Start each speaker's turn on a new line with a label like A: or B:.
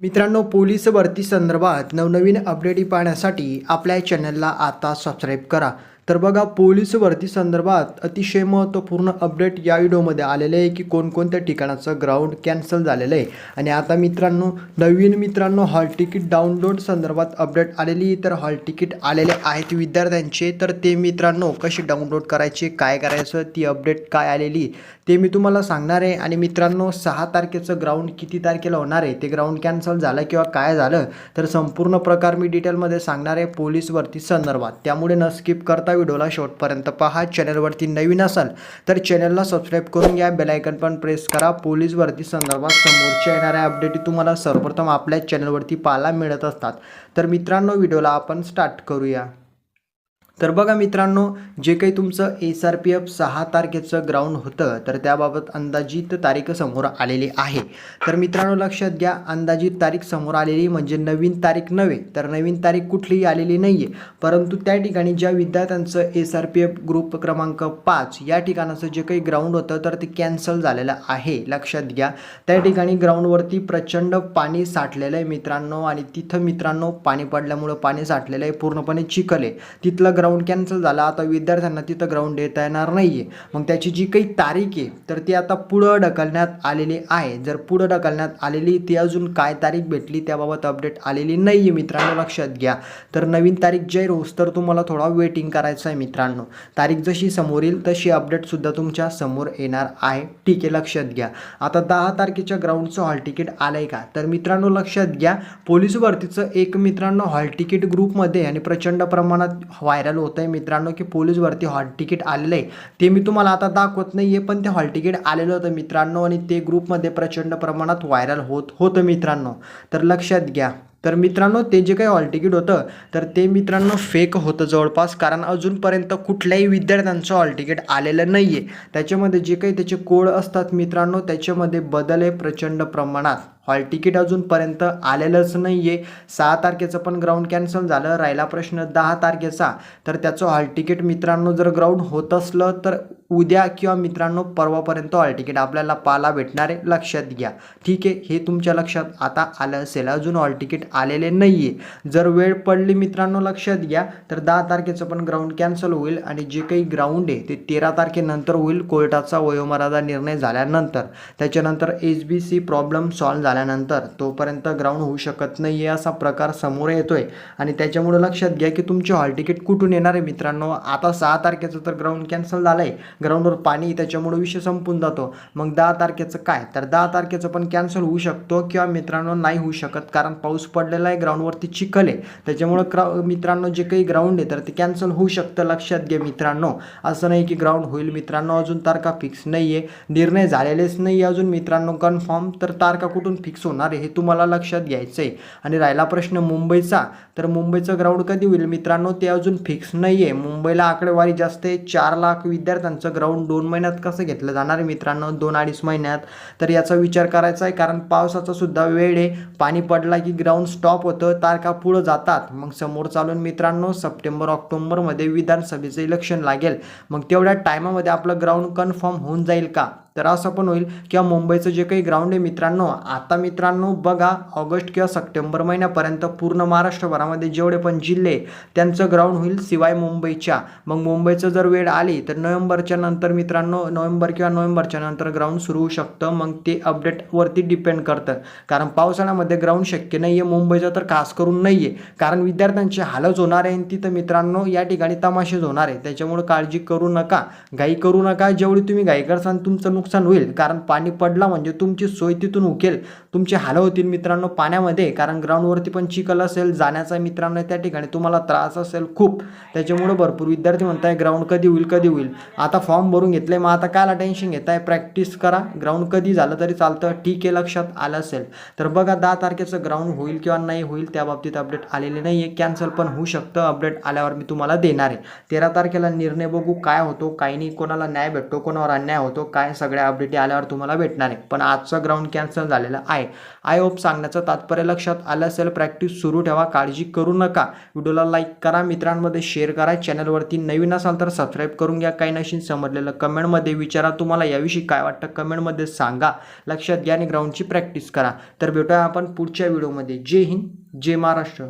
A: मित्रांनो पोलीस भरती संदर्भात नवनवीन अपडेट पाहण्यासाठी आपल्या चॅनलला आता सबस्क्राईब करा. तर बघा पोलीस भरती संदर्भात अतिशय महत्त्वपूर्ण अपडेट या व्हिडिओमध्ये आलेले आहे की कोणकोणत्या ठिकाणाचं ग्राउंड कॅन्सल झालेलं आहे. आणि आता मित्रांनो नवीन मित्रांनो हॉल तिकीट डाउनलोड संदर्भात अपडेट आलेली तर हॉल तिकीट आलेले आहेत विद्यार्थ्यांचे. तर ते मित्रांनो कसे डाउनलोड करायचे काय करायचं ती अपडेट काय आलेली ते मी तुम्हाला सांगणार आहे. आणि मित्रांनो सहा तारखेचं ग्राउंड किती तारखेला होणार आहे ते ग्राउंड कॅन्सल झालं किंवा काय झालं तर संपूर्ण प्रकार मी डिटेलमध्ये सांगणार आहे पोलीस भरती संदर्भात. त्यामुळे न स्किप करता व्हिडिओला शेवटपर्यंत पहा. चॅनलवरती नवीन असाल तर चॅनलला सबस्क्राईब करून घ्या. बेलायकन पण प्रेस करा. पोलीस भरती संदर्भात समोरच्या येणाऱ्या अपडेट तुम्हाला सर्वप्रथम आपल्या चॅनलवरती पाहायला मिळत असतात. तर मित्रांनो व्हिडिओला आपण स्टार्ट करूया. तर बघा मित्रांनो जे काही तुमचं एस आर पी एफ सहा तारखेचं ग्राउंड होतं तर त्याबाबत अंदाजित तारीख समोर आलेली आहे. तर मित्रांनो लक्षात घ्या अंदाजित तारीख समोर आलेली म्हणजे नवीन तारीख नव्हे तर नवीन तारीख कुठलीही आलेली नाही आहे परंतु त्या ठिकाणी ज्या विद्यार्थ्यांचं S R P F group क्रमांक पाच या ठिकाणाचं जे काही ग्राउंड होतं तर ते कॅन्सल झालेलं आहे. लक्षात घ्या त्या ठिकाणी ग्राउंडवरती प्रचंड पाणी साठलेलं आहे मित्रांनो आणि तिथं मित्रांनो पाणी पडल्यामुळं पाणी साठलेलं आहे पूर्णपणे चिखल आहे. तिथलं ग्राउंड ग्राउंड कॅन्सल झाला आता विद्यार्थ्यांना तिथं ग्राउंड देता येणार नाही आहे मग त्याची जी काही तारीख आहे तर ती आता पुढं ढकलण्यात आलेली आहे. जर पुढं ढकलण्यात आलेली ती अजून काय तारीख भेटली त्याबाबत अपडेट आलेली नाही आहे मित्रांनो लक्षात घ्या. तर नवीन तारीख जाहीर होस तर तुम्हाला थोडा वेटिंग करायचं आहे मित्रांनो. तारीख जशी समोर येईल तशी अपडेटसुद्धा तुमच्यासमोर येणार आहे. ठीक आहे लक्षात घ्या. आता दहा तारखेच्या ग्राउंडचं हॉल तिकीट आलं आहे का? तर मित्रांनो लक्षात घ्या. पोलीस भरतीचं एक मित्रांनो हॉल तिकीट ग्रुपमध्ये आणि प्रचंड प्रमाणात व्हायरल होत आहे मित्रांनो की पोलीसवरती हॉल तिकीट आलेलं आहे ते मी तुम्हाला आता दाखवत नाही आहे पण ते हॉल तिकीट आलेलं होतं मित्रांनो आणि ते ग्रुपमध्ये प्रचंड प्रमाणात व्हायरल होत होतं मित्रांनो. तर लक्षात घ्या. तर मित्रांनो ते जे काही हॉल तिकीट होतं तर ते मित्रांनो फेक होतं जवळपास. कारण अजूनपर्यंत कुठल्याही विद्यार्थ्यांचं हॉल तिकीट आलेलं नाही आहे त्याच्यामध्ये जे काही त्याचे कोड असतात मित्रांनो त्याच्यामध्ये बदल आहे प्रचंड प्रमाणात. हॉल तिकीट अजूनपर्यंत आलेलंच नाही आहे सहा तारखेचं पण ग्राउंड कॅन्सल झालं राहिला प्रश्न दहा तारखेचा. तर त्याचं हॉल तिकीट मित्रांनो जर ग्राउंड होत असलं तर उद्या किंवा मित्रांनो परवापर्यंत ऑल तिकीट आपल्याला पाहायला भेटणार आहे. लक्षात घ्या. ठीक आहे? हे तुमच्या लक्षात आता आलं असेल. अजून हॉल तिकीट आलेले नाही आहे जर वेळ पडली मित्रांनो लक्षात घ्या. तर दहा तारखेचं पण ग्राउंड कॅन्सल होईल आणि जे काही ग्राउंड आहे ते तेरा तारखेनंतर होईल कोर्टाचा वयोमर्यादा निर्णय झाल्यानंतर. त्याच्यानंतर H B C problem solve झाल्यानंतर तोपर्यंत ग्राउंड होऊ शकत नाही आहे असा प्रकार समोर येतोय. आणि त्याच्यामुळे लक्षात घ्या की तुमचे हॉल तिकीट कुठून येणार आहे मित्रांनो? आता सहा तारखेचं तर ग्राउंड कॅन्सल झालं आहे ग्राउंडवर पाणी त्याच्यामुळे विषय संपून जातो. मग दहा तारखेचं काय? तर दहा तारखेचं पण कॅन्सल होऊ शकतो किंवा मित्रांनो नाही होऊ शकत कारण पाऊस पडलेला आहे ग्राउंडवरती चिखल आहे. त्याच्यामुळं क्रा मित्रांनो जे काही ग्राउंड आहे तर ते कॅन्सल होऊ शकतं. लक्षात घ्या मित्रांनो. असं नाही की ग्राउंड होईल मित्रांनो. अजून तारखा फिक्स नाही आहे निर्णय झालेलेच नाही आहे अजून मित्रांनो. कन्फर्म तर तारखा कुठून फिक्स होणार आहे हे तुम्हाला लक्षात घ्यायचं आहे आणि राहिला प्रश्न मुंबईचा. तर मुंबईचं ग्राउंड कधी होईल मित्रांनो? ते अजून फिक्स नाही आहे मुंबईला आकडेवारी जास्त आहे. चार लाख विद्यार्थ्यांचं ग्राउंड दोन महिन्यात कसं घेतलं जाणार आहे मित्रांनो? दोन अडीच महिन्यात. तर याचा विचार करायचा आहे कारण पावसाचा सुद्धा वेळ आहे. पाणी पडला की ग्राउंड स्टॉप होतं तारखा पुढं जातात? मग समोर चालून मित्रांनो सप्टेंबर ऑक्टोबरमध्ये विधानसभेचं इलेक्शन लागेल. मग तेवढ्या टायमामध्ये आपलं ग्राउंड कन्फर्म होऊन जाईल का? तर असं पण होईल. किंवा मुंबईचं जे काही ग्राउंड आहे मित्रांनो आता मित्रांनो बघा ऑगस्ट किंवा सप्टेंबर महिन्यापर्यंत पूर्ण महाराष्ट्रभरामध्ये जेवढे पण जिल्हे त्यांचं ग्राउंड होईल शिवाय मुंबईच्या. मग मुंबईचं जर वेळ आली तर नोव्हेंबरच्या नंतर मित्रांनो नोव्हेंबर किंवा नोव्हेंबरच्या नंतर ग्राउंड सुरू होऊ शकतं. मग ते अपडेटवरती डिपेंड करतं. कारण पावसाळ्यामध्ये ग्राउंड शक्य नाही आहे मुंबईचं तर खास करून नाही आहे कारण विद्यार्थ्यांचे हालच होणार आहे आणि तिथं मित्रांनो या ठिकाणी तमाशेच होणार आहे. त्याच्यामुळे काळजी करू नका. घाई करू नका. जेवढी तुम्ही घाई करसान तुमचं नुकसान नुकसान होईल. कारण पाणी पडला म्हणजे तुमची सोय तिथून उकेल. तुमचे हाल होतील मित्रांनो पाण्यामध्ये. कारण ग्राउंडवरती पण चिखल असेल जाण्याचा मित्रांनो त्या ठिकाणी तुम्हाला त्रास असेल खूप. त्याच्यामुळे भरपूर विद्यार्थी म्हणताय ग्राउंड कधी होईल कधी होईल? आता फॉर्म भरून घेतले मग आता कायला टेन्शन घेत आहे प्रॅक्टिस करा. ग्राउंड कधी झालं तरी चालतं. ठीक आहे लक्षात आलं असेल. तर बघा दहा तारखेचं ग्राउंड होईल किंवा नाही होईल त्या बाबतीत अपडेट आलेले नाही आहे कॅन्सल पण होऊ शकतं. अपडेट आल्यावर मी तुम्हाला देणार आहे. तेरा तारखेला निर्णय बघू. काय होतो काही नाही. कोणाला न्याय भेटतो कोणावर अन्याय होतो काय सगळ्या सगळ्या अपडेटी आल्यावर तुम्हाला भेटणार आहे. पण आजचा ग्राउंड कॅन्सल झालेला आहे. आय होप सांगण्याचं तात्पर्य लक्षात आलं असेल प्रॅक्टिस सुरू ठेवा काळजी करू नका. व्हिडिओला लाईक करा मित्रांमध्ये शेअर करा. चॅनलवरती नवीन असाल तर सबस्क्राईब करून घ्या. काही नशीन समजलेलं कमेंटमध्ये विचारा तुम्हाला. याविषयी काय वाटतं कमेंटमध्ये सांगा. लक्षात घ्या आणि ग्राउंडची प्रॅक्टिस करा. तर भेटूया आपण पुढच्या व्हिडिओमध्ये जय हिंद जय महाराष्ट्र.